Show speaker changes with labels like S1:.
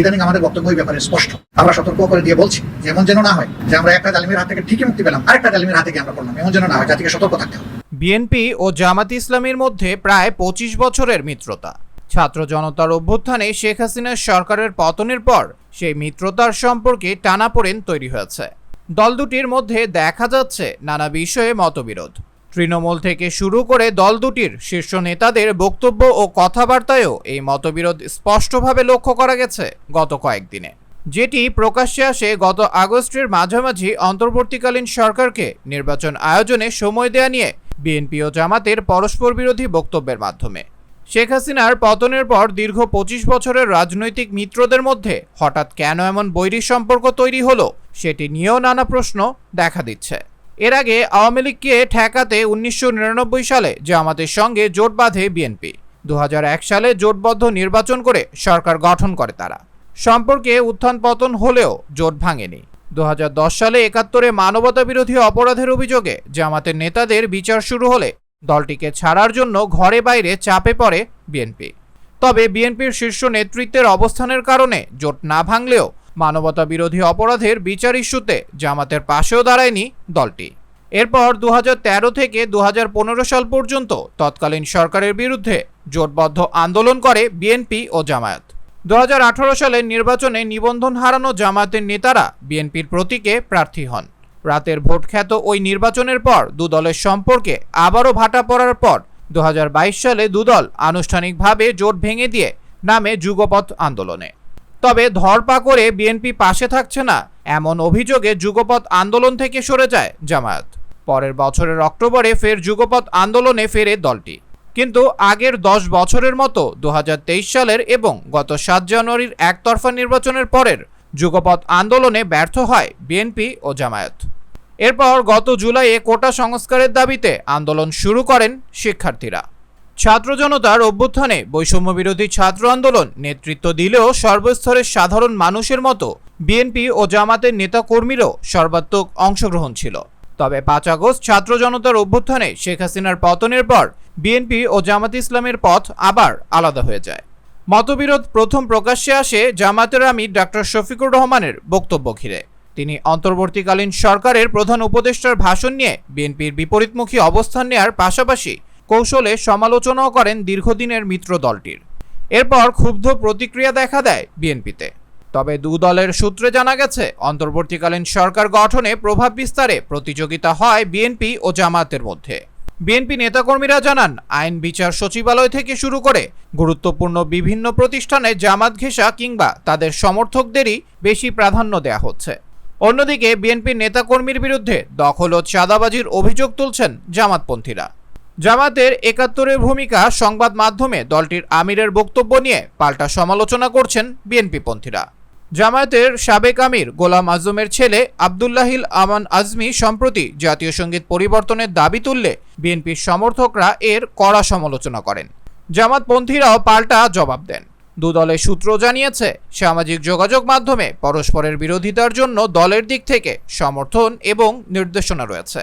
S1: ইদানিং আমাদের বক্তব্য এই ব্যাপারে স্পষ্ট। আমরা সতর্ক করে দিয়ে বলছি যে এমন যেন না হয়, যে আমরা একটা জালিমের হাত থেকে ঠিকই মুক্তি পেলাম, আরেকটা জালিমের হাতে গিয়ে আমরা পড়লাম, এমন যেন না হয় জাতিকে সতর্ক থাকতে
S2: বিএনপি ও জামাত ইসলামীর মধ্যে প্রায় পঁচিশ বছরের মিত্রতা। ছাত্র জনতার অভ্যুত্থানে শেখ হাসিনার সরকারের পতনের পর সেই মিত্রতার সম্পর্কে টানাপোড়েন তৈরি হয়েছে। দল দুটির মধ্যে দেখা যাচ্ছে নানা বিষয়ে মতবিরোধ। তৃণমূল থেকে শুরু করে দল দুটির শীর্ষ নেতাদের বক্তব্য ও কথাবার্তায়ও এই মতবিরোধ স্পষ্টভাবে লক্ষ্য করা গেছে গত কয়েকদিনে। যেটি প্রকাশ্যে আসে গত আগস্টের মাঝামাঝি অন্তর্বর্তীকালীন সরকারকে নির্বাচন আয়োজনে সময় দেয়া নিয়ে বিএনপি ও জামাতের পরস্পর বিরোধী বক্তব্যের মাধ্যমে। শেখ হাসিনার পতনের পর দীর্ঘ পঁচিশ বছরের রাজনৈতিক মিত্রদের মধ্যে হঠাৎ কেন এমন বৈরী সম্পর্ক তৈরি হলো, সেটি নিয়েও নানা প্রশ্ন দেখা দিচ্ছে। এর আগে আওয়ামী লীগকে ঠেকাতে উনিশশো নিরানব্বই সালে জামাতের সঙ্গে জোট বাঁধে বিএনপি। দু হাজার এক সালে জোটবদ্ধ নির্বাচন করে সরকার গঠন করে তারা। সম্পর্কে উত্থান পতন হলেও জোট ভাঙেনি। দু হাজার দশ সালে একাত্তরে মানবতা বিরোধী অপরাধের অভিযোগে জামাতের নেতাদের বিচার শুরু হলে দলটিকে ছাড়ার জন্য ঘরে বাইরে চাপে পড়ে বিএনপি। তবে বিএনপির শীর্ষ নেতৃত্বের অবস্থানের কারণে জোট না ভাঙলেও মানবতা বিরোধী অপরাধের বিচার ইস্যুতে জামাতের পাশেও দাঁড়ায়নি দলটি। এরপর দু হাজার তেরো থেকে দু হাজার পনেরো সাল পর্যন্ত তৎকালীন সরকারের বিরুদ্ধে জোটবদ্ধ আন্দোলন করে বিএনপি ও জামায়াত। দু হাজার আঠারো সালের নির্বাচনে নিবন্ধন হারানো জামায়াতের নেতারা বিএনপির প্রতীকে প্রার্থী হন। রাতের ভোট খ্যাত ওই নির্বাচনের পর দু দলের সম্পর্কে আবারও ভাটা পড়ার পর দু হাজার বাইশ সালে দুদল আনুষ্ঠানিকভাবে জোট ভেঙে দিয়ে নামে যুগপথ আন্দোলনে। তবে ধরপা করে বিএনপি পাশে থাকছে না, এমন অভিযোগে যুগপথ আন্দোলন থেকে সরে যায় জামায়াত। পরের বছরের অক্টোবরে ফের যুগপথ আন্দোলনে ফেরে দলটি। কিন্তু আগের দশ বছরের মতো দু হাজার তেইশ সালের এবং গত সাত জানুয়ারির একতরফা নির্বাচনের পরের যুগপথ আন্দোলনে ব্যর্থ হয় বিএনপি ও জামায়াত। এরপর গত জুলাইয়ে কোটা সংস্কারের দাবিতে আন্দোলন শুরু করেন শিক্ষার্থীরা। ছাত্র জনতার অভ্যুত্থানে বৈষম্য বিরোধী ছাত্র আন্দোলন নেতৃত্ব দিলেও সর্বস্তরের সাধারণ মানুষের মতো বিএনপি ও জামাতের নেতাকর্মীরও সর্বাত্মক অংশগ্রহণ ছিল। তবে পাঁচ আগস্ট ছাত্র জনতার অভ্যুত্থানে শেখ হাসিনার পতনের পর বিএনপি ও জামাত ইসলামের পথ আবার আলাদা হয়ে যায়। মতবিরোধ প্রথম প্রকাশ্যে আসে জামাতের আমির ডাক্তার শফিকুর রহমানের বক্তব্য ঘিরে। তিনি অন্তর্বর্তীকালীন সরকারের প্রধান উপদেষ্টার ভাষণ নিয়ে বিএনপির বিপরীতমুখী অবস্থান নেয়ার পাশাপাশি কৌশলে সমালোচনাও করেন দীর্ঘদিনের মিত্র দলটির। এরপর ক্ষুব্ধ প্রতিক্রিয়া দেখা দেয় বিএনপিতে। তবে দু দলের সূত্রে জানা গেছে, অন্তর্বর্তীকালীন সরকার গঠনে প্রভাব বিস্তারে প্রতিযোগিতা হয় বিএনপি ও জামাতের মধ্যে। বিএনপি নেতাকর্মীরা জানান, আইন বিচার সচিবালয় থেকে শুরু করে গুরুত্বপূর্ণ বিভিন্ন প্রতিষ্ঠানে জামাত ঘেঁষা কিংবা তাদের সমর্থকদেরই বেশি প্রাধান্য দেয়া হচ্ছে। অন্যদিকে বিএনপির নেতাকর্মীর বিরুদ্ধে দখল ও চাঁদাবাজির অভিযোগ তুলছেন জামাতপন্থীরা। জামাতের একাত্তরের ভূমিকা সংবাদ মাধ্যমে দলটির আমিরের বক্তব্য নিয়ে পাল্টা সমালোচনা করছেন বিএনপি পন্থীরা। জামায়াতের সাবেক আমির গোলাম আজমের ছেলে আবদুল্লাহিল আমান আজমি সম্প্রতি জাতীয় সংগীত পরিবর্তনের দাবি তুললে বিএনপির সমর্থকরা এর কড়া সমালোচনা করেন। জামাতপন্থীরাও পাল্টা জবাব দেন। দুদলের সূত্র জানিয়েছে, সামাজিক যোগাযোগ মাধ্যমে পরস্পরের বিরোধিতার জন্য দলের দিক থেকে সমর্থন এবং নির্দেশনা রয়েছে।